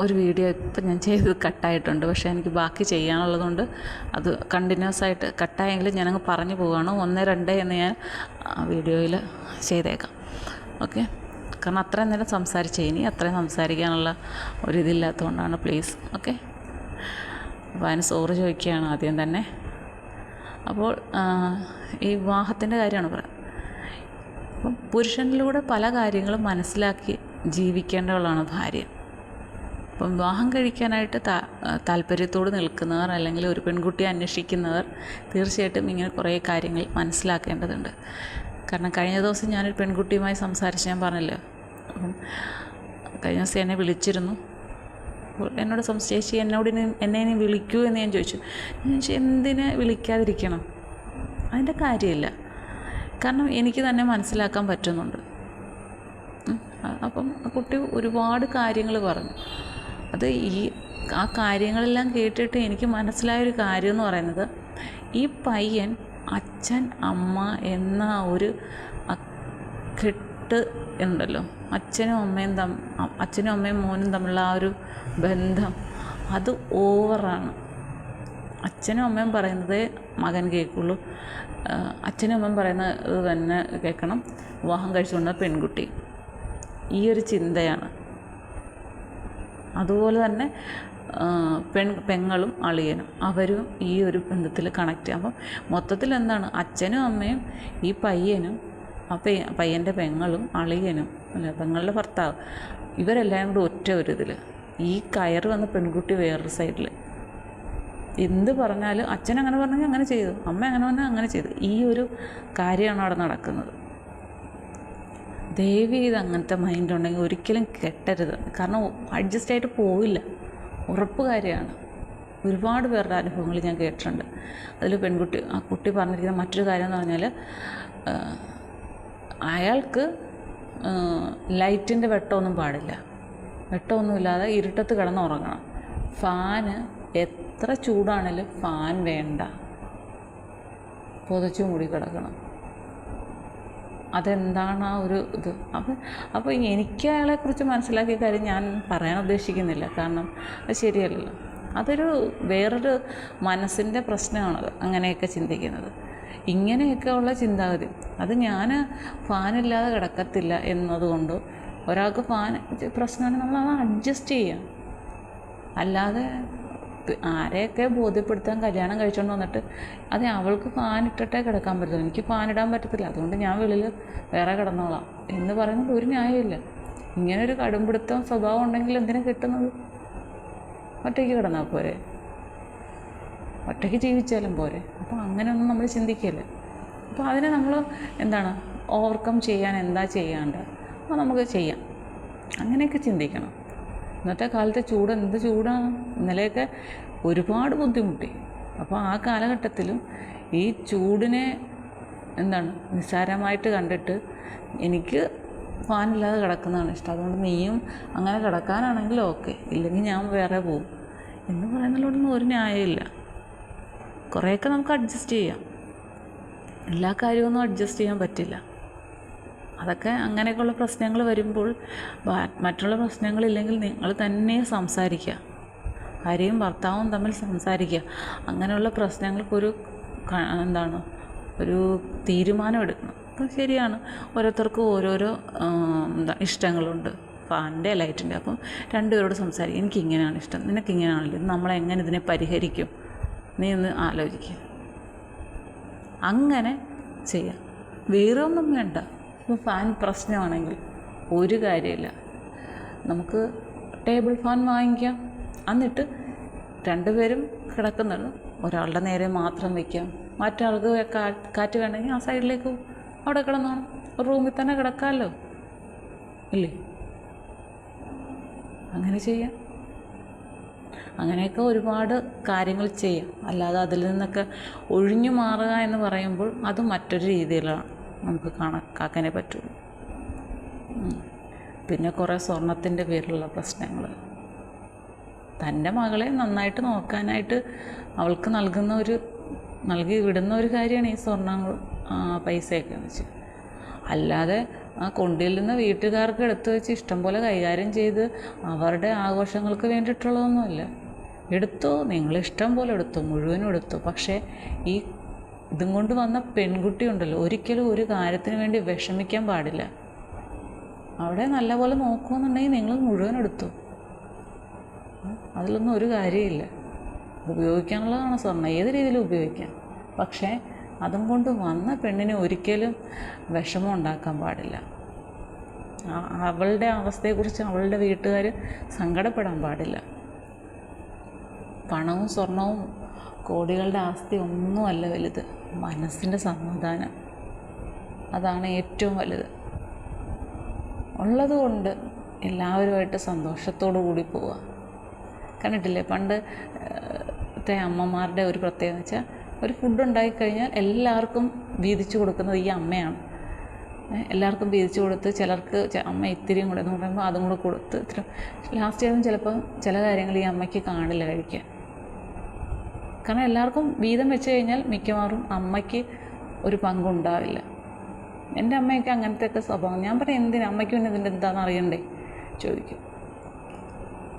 ഒരു വീഡിയോ ഇപ്പം ഞാൻ ചെയ്തത് കട്ടായിട്ടുണ്ട്. പക്ഷേ എനിക്ക് ബാക്കി ചെയ്യാനുള്ളതുകൊണ്ട് അത് കണ്ടിന്യൂസ് ആയിട്ട് കട്ടായെങ്കിലും ഞാനങ്ങ് പറഞ്ഞു പോവുകയാണ്. ഒന്ന് രണ്ട് എന്ന് ഞാൻ വീഡിയോയിൽ ചെയ്തേക്കാം. ഓക്കെ? കാരണം അത്രയും നേരം സംസാരിച്ചേ ഇനി. അത്രയും സംസാരിക്കാനുള്ള ഒരിതില്ലാത്തതുകൊണ്ടാണ് പ്ലീസ് ഓക്കെ? അപ്പോൾ അതിന് സോറി ചോദിക്കുകയാണ് ആദ്യം തന്നെ. അപ്പോൾ ഈ വിവാഹത്തിന്റെ കാര്യമാണ് പറയുന്നത്. അപ്പം പുരുഷനിലൂടെ പല കാര്യങ്ങളും മനസ്സിലാക്കി ജീവിക്കേണ്ടവളാണ് ഭാര്യ. അപ്പം വിവാഹം കഴിക്കാനായിട്ട് താ താല്പര്യത്തോട് നിൽക്കുന്നവർ അല്ലെങ്കിൽ ഒരു പെൺകുട്ടിയെ അന്വേഷിക്കുന്നവർ തീർച്ചയായിട്ടും ഇങ്ങനെ കുറേ കാര്യങ്ങൾ മനസ്സിലാക്കേണ്ടതുണ്ട്. കാരണം കഴിഞ്ഞ ദിവസം ഞാനൊരു പെൺകുട്ടിയുമായി സംസാരിച്ച് ഞാൻ പറഞ്ഞല്ലോ? അപ്പം കഴിഞ്ഞ ദിവസം എന്നെ വിളിച്ചിരുന്നു. എന്നോട് സംശയിച്ച് എന്നോട് ഇനി എന്നെ ഇനി വിളിക്കൂ എന്ന് ഞാൻ ചോദിച്ചു. ഞാൻ ചോദിച്ചു എന്തിനെ വിളിക്കാതിരിക്കണം? അതിന്റെ കാര്യമില്ല. കാരണം എനിക്ക് തന്നെ മനസ്സിലാക്കാൻ പറ്റുന്നുണ്ട്. അപ്പം കുട്ടി ഒരുപാട് കാര്യങ്ങൾ പറഞ്ഞു. അത് ഈ ആ കാര്യങ്ങളെല്ലാം കേട്ടിട്ട് എനിക്ക് മനസ്സിലായൊരു കാര്യം എന്ന് പറയുന്നത് ഈ പയ്യൻ അച്ഛൻ അമ്മ എന്ന ഒരു കെട്ട് ഉണ്ടല്ലോ. അച്ഛനും അമ്മയും തം അച്ഛനും അമ്മയും മോനും തമ്മിലുള്ള ആ ഒരു ബന്ധം അത് ഓവറാണ്. അച്ഛനും അമ്മയും പറയുന്നതേ മകൻ കേൾക്കുള്ളൂ. അച്ഛനും അമ്മയും പറയുന്നത് തന്നെ കേൾക്കണം. വിവാഹം കഴിച്ചുകൊണ്ട പെൺകുട്ടി. ഈ ഒരു ചിന്തയാണ്. അതുപോലെ തന്നെ പെൺ പെങ്ങളും അളിയനും അവരും ഈ ഒരു ബന്ധത്തിൽ കണക്റ്റ് അപ്പം മൊത്തത്തിൽ എന്താണ്? അച്ഛനും അമ്മയും ഈ പയ്യനും ആ പയ്യ പയ്യന്റെ പെങ്ങളും അളിയനും അല്ല പെങ്ങളുടെ ഭർത്താവ് ഇവരെല്ലാം കൂടെ ഒറ്റ ഒരു ഇതിൽ ഈ കയറ് വന്ന പെൺകുട്ടി വേറൊരു സൈഡിൽ എന്ത് പറഞ്ഞാലും അച്ഛൻ അങ്ങനെ പറഞ്ഞെങ്കിൽ അങ്ങനെ ചെയ്തു. അമ്മ അങ്ങനെ പറഞ്ഞാൽ അങ്ങനെ ചെയ്തു. ഈ ഒരു കാര്യമാണ് അവിടെ നടക്കുന്നത്. ദയവ് ചെയ്ത് അങ്ങനത്തെ മൈൻഡ് ഉണ്ടെങ്കിൽ ഒരിക്കലും കെട്ടരുത്. കാരണം അഡ്ജസ്റ്റ് ആയിട്ട് പോവില്ല. ഉറപ്പ് കാര്യമാണ് ഒരുപാട് പേരുടെ അനുഭവങ്ങൾ ഞാൻ കേട്ടിട്ടുണ്ട്. അതിൽ പെൺകുട്ടി ആ കുട്ടി പറഞ്ഞിരിക്കുന്ന മറ്റൊരു കാര്യം എന്ന് പറഞ്ഞാൽ അയാൾക്ക് ലൈറ്റിന്റെ വെട്ടമൊന്നും പാടില്ല. വെട്ടമൊന്നുമില്ലാതെ ഇരുട്ടത്ത് കിടന്ന് ഉറങ്ങണം. ഫാന് എത്ര ചൂടാണെങ്കിലും ഫാൻ വേണ്ട. പുതച്ചു മൂടി കിടക്കണം. അതെന്താണ് ആ ഒരു ഇത്? അപ്പം അപ്പോൾ എനിക്ക് അയാളെക്കുറിച്ച് മനസ്സിലാക്കിയ കാര്യം ഞാൻ പറയാൻ ഉദ്ദേശിക്കുന്നില്ല. കാരണം അത് ശരിയല്ലല്ലോ. അതൊരു വേറൊരു മനസ്സിന്റെ പ്രശ്നമാണത് അങ്ങനെയൊക്കെ ചിന്തിക്കുന്നത്. ഇങ്ങനെയൊക്കെ ഉള്ള ചിന്താഗതി. അത് ഞാൻ ഫാനില്ലാതെ കിടക്കത്തില്ല എന്നതുകൊണ്ട് ഒരാൾക്ക് ഫാൻ പ്രശ്നമാണ് നമ്മൾ അത് അഡ്ജസ്റ്റ് ചെയ്യുക അല്ലാതെ പ്- ആരെയൊക്കെ ബോധ്യപ്പെടുത്താൻ കല്യാണം കഴിച്ചുകൊണ്ട് വന്നിട്ട് അതെ അവൾക്ക് ഫാൻ ഇട്ടിട്ടേ കിടക്കാൻ പറ്റില്ല എനിക്ക് ഫാൻ ഇടാൻ പറ്റത്തില്ല. അതുകൊണ്ട് ഞാൻ വെളിയിൽ വേറെ കിടന്നോളാം എന്ന് പറയുന്നത് ഒരു ന്യായമില്ല ഇങ്ങനെ ഒരു കടുംപിടുത്തം സ്വഭാവം ഉണ്ടെങ്കിൽ എന്തിനാ കിട്ടുന്നത്? ഒറ്റയ്ക്ക് കിടന്നാൽ പോരെ. ഒറ്റയ്ക്ക് ജീവിച്ചാലും പോരെ. അപ്പോൾ അങ്ങനെയൊന്നും നമ്മൾ ചിന്തിക്കില്ല. അപ്പോൾ അതിനെ നമ്മൾ എന്താണ്? ഓവർകം ചെയ്യാൻ എന്താ ചെയ്യാണ്ട്? അപ്പോൾ നമുക്ക് ചെയ്യാം. അങ്ങനെയൊക്കെ ചിന്തിക്കണം. ഇന്നത്തെ കാലത്തെ ചൂട് എന്ത് ചൂടാണ്? ഇന്നലെയൊക്കെ ഒരുപാട് ബുദ്ധിമുട്ടി. അപ്പോൾ ആ കാലഘട്ടത്തിലും ഈ ചൂടിനെ എന്താണ് നിസ്സാരമായിട്ട് കണ്ടിട്ട് എനിക്ക് ഫാനില്ലാതെ കിടക്കുന്നതാണ് ഇഷ്ടം. അതുകൊണ്ട് നീയും അങ്ങനെ കിടക്കാനാണെങ്കിൽ ഓക്കെ. ഇല്ലെങ്കിൽ ഞാൻ വേറെ പോവും. എന്ന് പറയുന്നതിലൊന്നും ഒരു ന്യായമില്ല കുറേയൊക്കെ നമുക്ക് അഡ്ജസ്റ്റ് ചെയ്യാം. എല്ലാ കാര്യമൊന്നും അഡ്ജസ്റ്റ് ചെയ്യാൻ പറ്റില്ല. അതൊക്കെ അങ്ങനെയൊക്കെയുള്ള പ്രശ്നങ്ങൾ വരുമ്പോൾ മറ്റുള്ള പ്രശ്നങ്ങളില്ലെങ്കിൽ നിങ്ങൾ തന്നെ സംസാരിക്കുക. ഭാര്യയും ഭർത്താവും തമ്മിൽ സംസാരിക്കുക. അങ്ങനെയുള്ള പ്രശ്നങ്ങൾക്കൊരു എന്താണ് ഒരു തീരുമാനം എടുക്കണം. അപ്പം ശരിയാണ്. ഓരോരുത്തർക്കും ഓരോരോ എന്താ ഇഷ്ടങ്ങളുണ്ട്. ഫാനിന്റെ ലൈറ്റിന്റെ അപ്പം രണ്ടുപേരോട് സംസാരിക്കും എനിക്ക് ഇങ്ങനെയാണ് ഇഷ്ടം. നിനക്ക് ഇങ്ങനെയാണല്ലോ നമ്മളെങ്ങനെ ഇതിനെ പരിഹരിക്കും? നീ ഒന്ന് ആലോചിക്കുക അങ്ങനെ ചെയ്യാം. വേറെ ഒന്നും വേണ്ട. ഇപ്പോൾ ഫാൻ പ്രശ്നമാണെങ്കിൽ ഒരു കാര്യമില്ല. നമുക്ക് ടേബിൾ ഫാൻ വാങ്ങിക്കാം. എന്നിട്ട് രണ്ടുപേരും കിടക്കുന്നത് ഒരാളുടെ നേരെ മാത്രം വയ്ക്കാം മറ്റാൾക്ക് കാറ്റ് വേണമെങ്കിൽ ആ സൈഡിലേക്ക് അവിടെ കിടന്നോണം ഒരു റൂമിൽ തന്നെ കിടക്കാമല്ലോ. ഇല്ലേ? അങ്ങനെ ചെയ്യാം. അങ്ങനെയൊക്കെ ഒരുപാട് കാര്യങ്ങൾ ചെയ്യാം. അല്ലാതെ അതിൽ നിന്നൊക്കെ ഒഴിഞ്ഞു മാറുക എന്ന് പറയുമ്പോൾ അത് മറ്റൊരു രീതിയിലാണ്. നമുക്ക് കണക്കാക്കാനേ പറ്റുള്ളൂ പിന്നെ കുറേ സ്വർണത്തിന്റെ പേരിലുള്ള പ്രശ്നങ്ങൾ തന്റെ മകളെ നന്നായിട്ട് നോക്കാനായിട്ട് അവൾക്ക് നൽകുന്ന ഒരു നൽകി വിടുന്ന ഒരു കാര്യമാണ് ഈ സ്വർണങ്ങൾ പൈസയൊക്കെ എന്ന് വെച്ചാൽ അല്ലാതെ ആ കൊണ്ടുചെല്ലുന്ന വീട്ടുകാർക്ക് എടുത്തു വെച്ച് ഇഷ്ടംപോലെ കൈകാര്യം ചെയ്ത് അവരുടെ ആഘോഷങ്ങൾക്ക് വേണ്ടിയിട്ടുള്ളതൊന്നുമല്ല. എടുത്തോ നിങ്ങൾ ഇഷ്ടം പോലെ എടുത്തു മുഴുവനും എടുത്തു. പക്ഷേ ഈ ഇതും കൊണ്ട് വന്ന പെൺകുട്ടി ഉണ്ടല്ലോ ഒരിക്കലും ഒരു കാര്യത്തിന് വേണ്ടി വിഷമിക്കാൻ പാടില്ല. അവിടെ നല്ലപോലെ നോക്കുമെന്നുണ്ടെങ്കിൽ നിങ്ങൾ മുഴുവൻ എടുത്തു. അതിലൊന്നും ഒരു കാര്യമില്ല ഉപയോഗിക്കാനുള്ളതാണ് സ്വർണം. ഏത് രീതിയിലും ഉപയോഗിക്കാം. പക്ഷേ അതും കൊണ്ട് വന്ന പെണ്ണിനെ ഒരിക്കലും വിഷമം ഉണ്ടാക്കാൻ പാടില്ല. അവളുടെ അവസ്ഥയെക്കുറിച്ച് അവളുടെ വീട്ടുകാർ സങ്കടപ്പെടാൻ പാടില്ല. പണവും സ്വർണവും കോടികളുടെ ആസ്തി ഒന്നുമല്ല വലുത്. മനസ്സിന്റെ സമാധാനം. അതാണ് ഏറ്റവും വലുത്. ഉള്ളതുകൊണ്ട് എല്ലാവരുമായിട്ട് സന്തോഷത്തോടു കൂടി പോവുക. കണ്ടിട്ടില്ലേ? പണ്ട് ത്തെ അമ്മമാരുടെ ഒരു പ്രത്യേകത വെച്ചാൽ ഒരു ഫുഡ് ഉണ്ടായിക്കഴിഞ്ഞാൽ എല്ലാവർക്കും വീതിച്ചു കൊടുക്കുന്നത് ഈ അമ്മയാണ്. എല്ലാവർക്കും വീതിച്ചു കൊടുത്ത് ചിലർക്ക് അമ്മ ഇത്തിരിയും കൂടെ എന്ന് പറയുമ്പോൾ അതും കൂടെ കൊടുത്ത് ഇത്ര. ലാസ്റ്റ് ആയാലും ചിലപ്പോൾ ചില കാര്യങ്ങൾ ഈ അമ്മയ്ക്ക് കാണില്ല കഴിക്കാൻ കാരണം എല്ലാവർക്കും വീതം വെച്ച് കഴിഞ്ഞാൽ മിക്കവാറും അമ്മയ്ക്ക് ഒരു പങ്കുണ്ടാവില്ല. എന്റെ അമ്മയൊക്കെ അങ്ങനത്തെ ഒക്കെ സ്വഭാവം. ഞാൻ പറയും എന്തിനാ? അമ്മയ്ക്ക് പിന്നെ ഇതിന്റെ എന്താണെന്ന് അറിയണ്ടേ? ചോദിക്കും.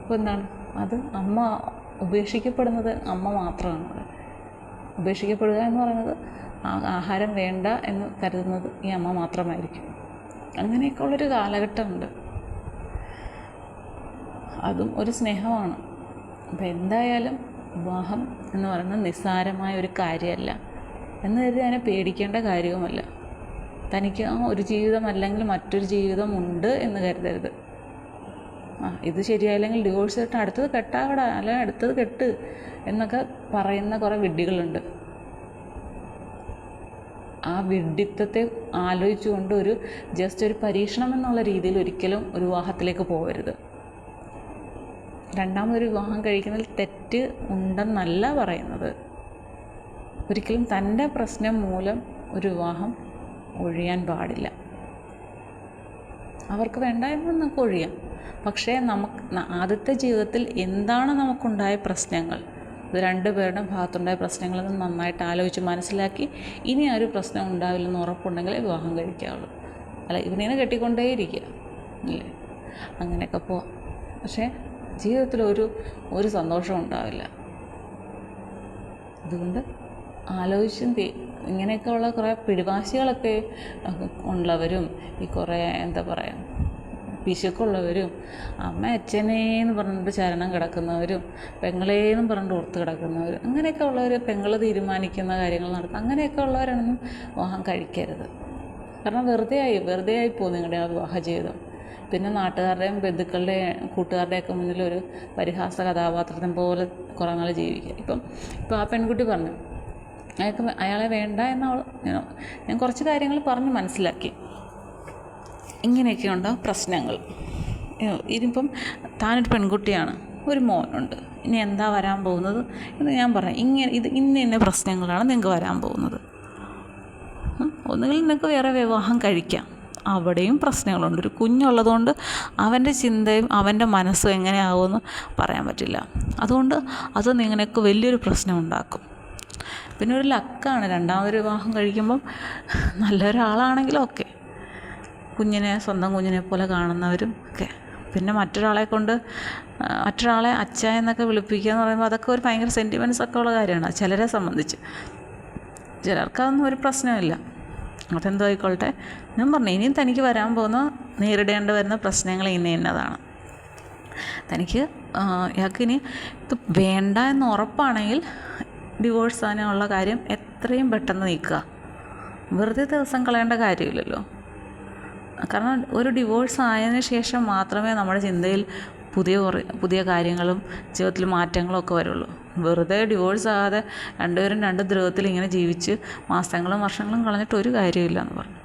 അപ്പോൾ എന്താണ്? അത് അമ്മ ഉപേക്ഷിക്കപ്പെടുന്നത് അമ്മ മാത്രമാണ്. ഉപേക്ഷിക്കപ്പെടുക എന്ന് പറയുന്നത് ആഹാരം വേണ്ട എന്ന് കരുതുന്നത് ഈ അമ്മ മാത്രമായിരിക്കും. അങ്ങനെയൊക്കെ ഉള്ളൊരു കാലഘട്ടമുണ്ട്. അതും ഒരു സ്നേഹമാണ്. അപ്പോൾ എന്തായാലും വിവാഹം എന്ന് പറയുന്നത് നിസ്സാരമായ ഒരു കാര്യമല്ല. എന്ന് കരുതി അതിനെ പേടിക്കേണ്ട കാര്യവുമല്ല. തനിക്ക് ആ ഒരു ജീവിതം അല്ലെങ്കിൽ മറ്റൊരു ജീവിതം ഉണ്ട് എന്ന് കരുതരുത്. ആ ഇത് ശരിയായില്ലെങ്കിൽ ഡിവോഴ്സ് കിട്ടാൻ അടുത്തത് കെട്ടാവിടെ അല്ലെങ്കിൽ അടുത്തത് കെട്ട് എന്നൊക്കെ പറയുന്ന കുറേ വിഡ്ഢികളുണ്ട്. ആ വിഡ്ഢിത്തത്തെ ആലോചിച്ചുകൊണ്ട് ഒരു ജസ്റ്റ് ഒരു പരീക്ഷണം എന്നുള്ള രീതിയിൽ ഒരിക്കലും ഒരു വിവാഹത്തിലേക്ക് പോകരുത് രണ്ടാമതൊരു വിവാഹം കഴിക്കുന്നതിൽ തെറ്റ് ഉണ്ടെന്നല്ല പറയുന്നത്. ഒരിക്കലും തന്റെ പ്രശ്നം മൂലം ഒരു വിവാഹം ഒഴിയാൻ പാടില്ല. അവർക്ക് വേണ്ടായിരുന്നു നമുക്ക് ഒഴിയാം. പക്ഷേ നമുക്ക് ആദ്യത്തെ ജീവിതത്തിൽ എന്താണ് നമുക്കുണ്ടായ പ്രശ്നങ്ങൾ? ഇത് രണ്ടുപേരുടെ ഭാഗത്തുണ്ടായ പ്രശ്നങ്ങളെന്ന് നന്നായിട്ട് ആലോചിച്ച് മനസ്സിലാക്കി ഇനി ആ ഒരു പ്രശ്നം ഉണ്ടാവില്ലെന്ന് ഉറപ്പുണ്ടെങ്കിലേ വിവാഹം കഴിക്കാവുള്ളൂ. അല്ല ഇവനെ കെട്ടിക്കൊണ്ടേയിരിക്കുക. അല്ലേ? അങ്ങനെയൊക്കെ പോവാം. പക്ഷേ ജീവിതത്തിൽ ഒരു ഒരു സന്തോഷവും ഉണ്ടാവില്ല. അതുകൊണ്ട് ആലോചിച്ചും ഇങ്ങനെയൊക്കെ ഉള്ള കുറേ പിടിവാശികളൊക്കെ ഉള്ളവരും ഈ കുറേ എന്താ പറയുക പിശുക്കുള്ളവരും അമ്മ അച്ഛനേന്ന് പറഞ്ഞിട്ട് ചരണം കിടക്കുന്നവരും പെങ്ങളേന്നും പറഞ്ഞിട്ട് ഓർത്ത് കിടക്കുന്നവരും അങ്ങനെയൊക്കെ ഉള്ളവർ പെങ്ങൾ തീരുമാനിക്കുന്ന കാര്യങ്ങൾ നടത്തും അങ്ങനെയൊക്കെ ഉള്ളവരാണെന്നും വിവാഹം കഴിക്കരുത്. കാരണം വെറുതെ ആയി വെറുതെ ആയി പോകും നിങ്ങളുടെ ആ വിവാഹ ജീവിതം. പിന്നെ നാട്ടുകാരുടെയും ബന്ധുക്കളുടെയും കൂട്ടുകാരുടെയൊക്കെ മുന്നിൽ ഒരു പരിഹാസ കഥാപാത്രത്തെ പോലെ കുറേ നാൾ ജീവിക്കുക. ഇപ്പം ഇപ്പം ആ പെൺകുട്ടി പറഞ്ഞു അയാൾക്ക് അയാളെ വേണ്ട എന്ന് അവൾ ഞാൻ- കുറച്ച് കാര്യങ്ങൾ പറഞ്ഞ് മനസ്സിലാക്കി. ഇങ്ങനെയൊക്കെ ഇങ്ങനെയൊക്കെയുണ്ടോ പ്രശ്നങ്ങൾ? ഇതിപ്പം താനൊരു പെൺകുട്ടിയാണ് ഒരു മോനുണ്ട്. ഇനി എന്താ വരാൻ പോകുന്നത്? എന്ന് ഞാൻ പറയാം ഇങ്ങനെ ഇത് ഇന്ന ഇന്ന പ്രശ്നങ്ങളാണ് നിങ്ങൾക്ക് വരാൻ പോകുന്നത്. ഒന്നുകിൽ നിങ്ങൾക്ക് വേറെ വിവാഹം കഴിക്കാം. അവിടെയും പ്രശ്നങ്ങളുണ്ട്. ഒരു കുഞ്ഞുള്ളതുകൊണ്ട് അവന്റെ ചിന്തയും അവന്റെ മനസ്സും എങ്ങനെയാവുമെന്ന് പറയാൻ പറ്റില്ല. അതുകൊണ്ട് അത് നിങ്ങൾക്ക് വലിയൊരു പ്രശ്നം ഉണ്ടാക്കും പിന്നെ ഒരു ലക്കാണ്. രണ്ടാമതൊരു വിവാഹം കഴിക്കുമ്പം നല്ലൊരാളാണെങ്കിലും ഓക്കെ. കുഞ്ഞിനെ സ്വന്തം കുഞ്ഞിനെ പോലെ കാണുന്നവരും ഒക്കെ. പിന്നെ മറ്റൊരാളെ കൊണ്ട് മറ്റൊരാളെ അച്ഛ എന്നൊക്കെ വിളിപ്പിക്കുക എന്ന് പറയുമ്പോൾ അതൊക്കെ ഒരു ഭയങ്കര സെന്റിമെന്റ്സ് ഒക്കെ ഉള്ള കാര്യമാണ്. ചിലരെ സംബന്ധിച്ച്. ചിലർക്കതൊന്നും ഒരു പ്രശ്നമില്ല അതെന്തോ ആയിക്കോട്ടെ? ഞാൻ പറഞ്ഞു ഇനിയും തനിക്ക് വരാൻ പോകുന്ന നേരിടേണ്ടി വരുന്ന പ്രശ്നങ്ങൾ ഇന്ന ഇന്നതാണ്. തനിക്ക് ഇയാൾക്ക് ഇനി ഇത് വേണ്ട എന്ന് ഉറപ്പാണെങ്കിൽ ഡിവോഴ്സ് ആകാനുള്ള കാര്യം എത്രയും പെട്ടെന്ന് നീക്കുക. വെറുതെ ദിവസം കളയേണ്ട കാര്യമില്ലല്ലോ. കാരണം ഒരു ഡിവോഴ്സ് ആയതിന് ശേഷം മാത്രമേ നമ്മുടെ ചിന്തയിൽ പുതിയ പുതിയ കാര്യങ്ങളും ജീവിതത്തിൽ മാറ്റങ്ങളും ഒക്കെ വരുള്ളൂ. വെറുതെ ഡിവോഴ്സ് ആകാതെ രണ്ടുപേരും രണ്ട് ദ്രവത്തിൽ ഇങ്ങനെ ജീവിച്ച് മാസങ്ങളും വർഷങ്ങളും കളഞ്ഞിട്ട് ഒരു കാര്യമില്ല എന്ന് പറഞ്ഞു.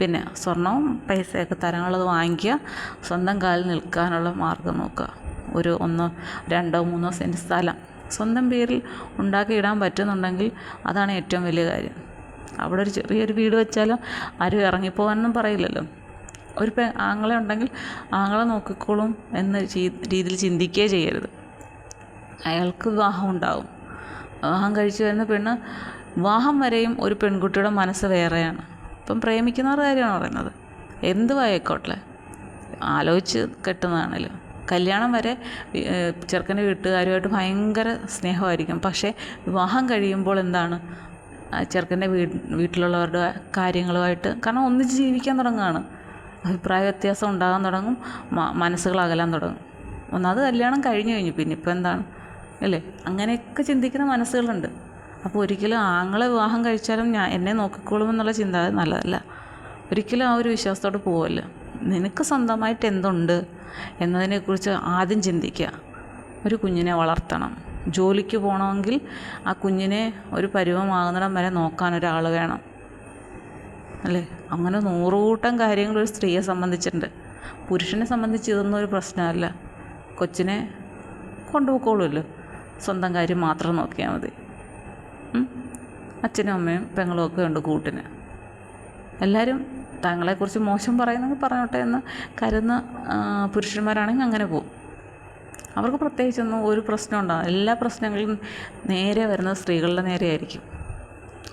പിന്നെ സ്വർണവും പൈസയൊക്കെ തരങ്ങളത് വാങ്ങിക്കുക സ്വന്തം കാലിൽ നിൽക്കാനുള്ള മാർഗം നോക്കുക. ഒരു ഒന്നോ രണ്ടോ മൂന്നോ സെന്റ് സ്ഥലം സ്വന്തം പേരിൽ ഉണ്ടാക്കിയിടാൻ പറ്റുന്നുണ്ടെങ്കിൽ അതാണ് ഏറ്റവും വലിയ കാര്യം. അവിടെ ഒരു ചെറിയൊരു വീട് വെച്ചാലും ആരും ഇറങ്ങിപ്പോകാനൊന്നും പറയില്ലല്ലോ. ഒരു ആങ്ങളെ ഉണ്ടെങ്കിൽ ആങ്ങളെ നോക്കിക്കോളും എന്ന രീതിയിൽ ചിന്തിക്കുകയേ ചെയ്യരുത്. അയാൾക്ക് വിവാഹം ഉണ്ടാവും. വിവാഹം കഴിച്ചു വരുന്ന പെണ്ണ് വിവാഹം വരെയും ഒരു പെൺകുട്ടിയുടെ മനസ്സ് വേറെയാണ്. ഇപ്പം പ്രേമിക്കുന്നവരുടെ കാര്യമാണ് പറയുന്നത്? എന്ത് വായിക്കോട്ടെ? ആലോചിച്ച് കെട്ടുന്നതാണല്ലോ കല്യാണം വരെ ചെറുക്കന്റെ വീട്ടുകാരുമായിട്ട് ഭയങ്കര സ്നേഹമായിരിക്കും. പക്ഷേ വിവാഹം കഴിയുമ്പോൾ എന്താണ്? ചെറുക്കന്റെ വീ വീട്ടിലുള്ളവരുടെ കാര്യങ്ങളുമായിട്ട് കാരണം ഒന്നിച്ച് ജീവിക്കാൻ തുടങ്ങുകയാണ്. അഭിപ്രായ വ്യത്യാസം ഉണ്ടാകാൻ തുടങ്ങും മനസ്സുകൾ അകലാൻ തുടങ്ങും. ഒന്നാമത് കല്യാണം കഴിഞ്ഞു കഴിഞ്ഞു. പിന്നെ ഇപ്പോൾ എന്താണ്? അല്ലേ? അങ്ങനെയൊക്കെ ചിന്തിക്കുന്ന മനസ്സുകളുണ്ട്. അപ്പോൾ ഒരിക്കലും ആങ്ങളെ വിവാഹം കഴിച്ചാലും ഞാൻ എന്നെ നോക്കിക്കോളും എന്നുള്ള ചിന്ത നല്ലതല്ല. ഒരിക്കലും ആ ഒരു വിശ്വാസത്തോട് പോവല്ല. നിനക്ക് സ്വന്തമായിട്ട് എന്തുണ്ട് എന്നതിനെക്കുറിച്ച് ആദ്യം ചിന്തിക്കുക ഒരു കുഞ്ഞിനെ വളർത്തണം. ജോലിക്ക് പോകണമെങ്കിൽ ആ കുഞ്ഞിനെ ഒരു പരുവമാകുന്നിടം വരെ നോക്കാൻ ഒരാൾ വേണം. അല്ലേ? അങ്ങനെ നൂറുകൂട്ടം കാര്യങ്ങൾ ഒരു സ്ത്രീയെ സംബന്ധിച്ചിട്ടുണ്ട്. പുരുഷനെ സംബന്ധിച്ച് ഇതൊന്നും ഒരു പ്രശ്നമല്ല. കൊച്ചിനെ കൊണ്ടുപോയിക്കോളുമല്ലോ. സ്വന്തം കാര്യം മാത്രം നോക്കിയാൽ മതി. അച്ഛനും അമ്മയും പെങ്ങളും ഒക്കെ ഉണ്ട് കൂട്ടിന്. എല്ലാവരും തങ്ങളെക്കുറിച്ച് മോശം പറയുന്നെങ്കിൽ പറഞ്ഞോട്ടെ എന്ന് കരുതുന്ന പുരുഷന്മാരാണെങ്കിൽ അങ്ങനെ പോകും അവർക്ക് പ്രത്യേകിച്ചൊന്നും ഒരു പ്രശ്നം ഉണ്ടാകും എല്ലാ പ്രശ്നങ്ങളും നേരെ വരുന്നത് സ്ത്രീകളുടെ നേരെയായിരിക്കും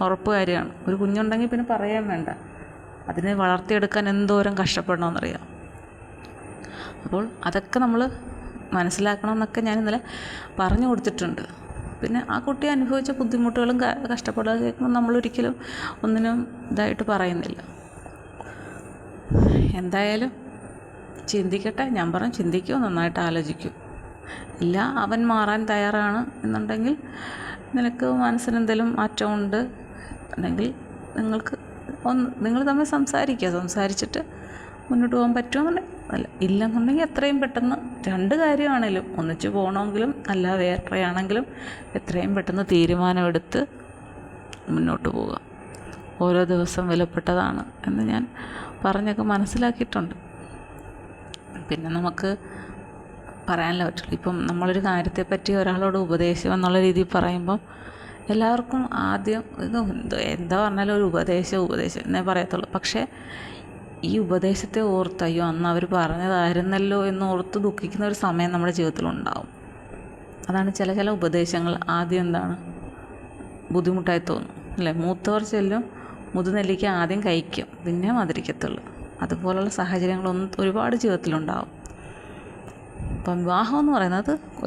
ഉറപ്പ് കാര്യമാണ്. ഒരു കുഞ്ഞുണ്ടെങ്കിൽ പിന്നെ പറയാൻ വേണ്ട. അതിനെ വളർത്തിയെടുക്കാൻ എന്തോരം കഷ്ടപ്പെടണമെന്നറിയാം. അപ്പോൾ അതൊക്കെ നമ്മൾ മനസ്സിലാക്കണമെന്നൊക്കെ ഞാൻ ഇന്നലെ പറഞ്ഞു കൊടുത്തിട്ടുണ്ട്. പിന്നെ ആ കുട്ടി അനുഭവിച്ച ബുദ്ധിമുട്ടുകളും കഷ്ടപ്പാടുകളും കേൾക്കുമ്പോൾ നമ്മളൊരിക്കലും ഒന്നിനും ഇതായിട്ട് പറയുന്നില്ല. എന്തായാലും ചിന്തിക്കട്ടെ ഞാൻ പറഞ്ഞു ചിന്തിക്കൂ നന്നായിട്ട് ആലോചിക്കൂ. ഇല്ല അവൻ മാറാൻ തയ്യാറാണ് എന്നുണ്ടെങ്കിൽ നിനക്ക് മനസ്സിനെന്തെങ്കിലും മാറ്റമുണ്ട് അല്ലെങ്കിൽ നിങ്ങൾക്ക് ഒന്ന് നിങ്ങൾ തമ്മിൽ സംസാരിക്കുക. സംസാരിച്ചിട്ട് മുന്നോട്ട് പോകാൻ പറ്റുമെന്നുണ്ടെങ്കിൽ അല്ല ഇല്ലെന്നുണ്ടെങ്കിൽ എത്രയും പെട്ടെന്ന് രണ്ട് കാര്യമാണേലും. ഒന്നിച്ച് പോകണമെങ്കിലും അല്ല വേറെ ആണെങ്കിലും എത്രയും പെട്ടെന്ന് തീരുമാനമെടുത്ത് മുന്നോട്ട് പോവുക. ഓരോ ദിവസം വിലപ്പെട്ടതാണ് എന്ന് ഞാൻ പറഞ്ഞൊക്കെ മനസ്സിലാക്കിയിട്ടുണ്ട്. പിന്നെ നമുക്ക് പറയാനല്ല പറ്റുള്ളൂ. ഇപ്പം നമ്മളൊരു കാര്യത്തെപ്പറ്റി ഒരാളോട് ഉപദേശം എന്നുള്ള രീതിയിൽ പറയുമ്പം എല്ലാവർക്കും ആദ്യം ഇത് എന്തോ എന്താ പറഞ്ഞാലും ഒരു ഉപദേശം ഉപദേശം എന്നേ പറയത്തുള്ളൂ. പക്ഷേ ഈ ഉപദേശത്തെ ഓർത്ത് അയ്യോ അന്ന് അവർ പറഞ്ഞതായിരുന്നല്ലോ എന്ന് ഓർത്ത് ദുഃഖിക്കുന്ന ഒരു സമയം നമ്മുടെ ജീവിതത്തിലുണ്ടാവും അതാണ് ചില ചില ഉപദേശങ്ങൾ ആദ്യം എന്താണ്? ബുദ്ധിമുട്ടായി തോന്നും. അല്ലേ? മൂത്തവർ ചെല്ലും മുതുനെല്ലിക്ക് ആദ്യം കഴിക്കും. പിന്നെ മധുരിക്കത്തുള്ളൂ. അതുപോലുള്ള സാഹചര്യങ്ങളൊന്നും ഒരുപാട് ജീവിതത്തിലുണ്ടാവും. അപ്പം വിവാഹം എന്ന് പറയുന്നത്